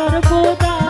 সর্বদা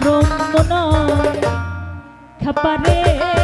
ব্রহ্ম নয় খাপারে